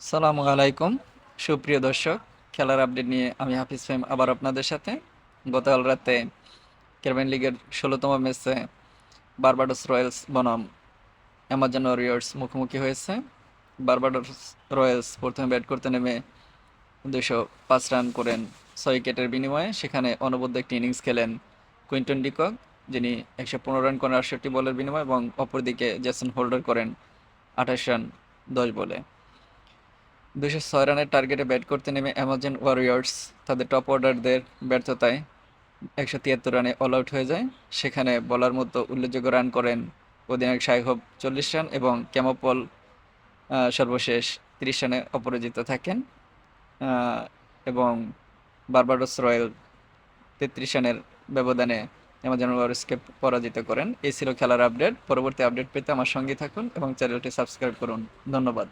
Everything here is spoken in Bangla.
সালামু আলাইকুম। সুপ্রিয় দর্শক, খেলার আপডেট নিয়ে আমি হাফিজ ফাহিম আবার আপনাদের সাথে। গতকাল রাতে ক্যারবেন লিগের ষোলোতম ম্যাচে বারবাডোস রয়্যালস বনাম অ্যামাজন ওয়ারিয়র্স মুখোমুখি হয়েছে। বারবাডোস রয়্যালস প্রথমে ব্যাট করতে নেমে দুশো পাঁচ রান করেন ছয় উইকেটের বিনিময়ে। সেখানে অনবদ্য একটি ইনিংস খেলেন কুইন্টন ডিকক যিনি একশো পনেরো রান করেন আটষট্টি বলের বিনিময়ে এবং অপরদিকে জ্যাসন হোল্ডার করেন আঠাশ রান দশ বলে। দুশো ছয় রানের টার্গেটে ব্যাট করতে নেমে অ্যামাজন ওয়ারিয়র্স তাদের টপ অর্ডারদের ব্যর্থতায় একশো তিয়াত্তর রানে অল আউট হয়ে যায়। সেখানে বলার মতো উল্লেখযোগ্য রান করেন অধিনায়ক সাইহব চল্লিশ রান এবং ক্যামোপল সর্বশেষ তিরিশ রানে অপরাজিত থাকেন। এবং বারবাডোস রয়্যাল তেত্রিশ রানের ব্যবধানে অ্যামাজন ওয়ারিয়র্সকে পরাজিত করেন। এই ছিল খেলার আপডেট পরবর্তী আপডেট পেতে আমার সঙ্গে থাকুন এবং চ্যানেলটি সাবস্ক্রাইব করুন। ধন্যবাদ।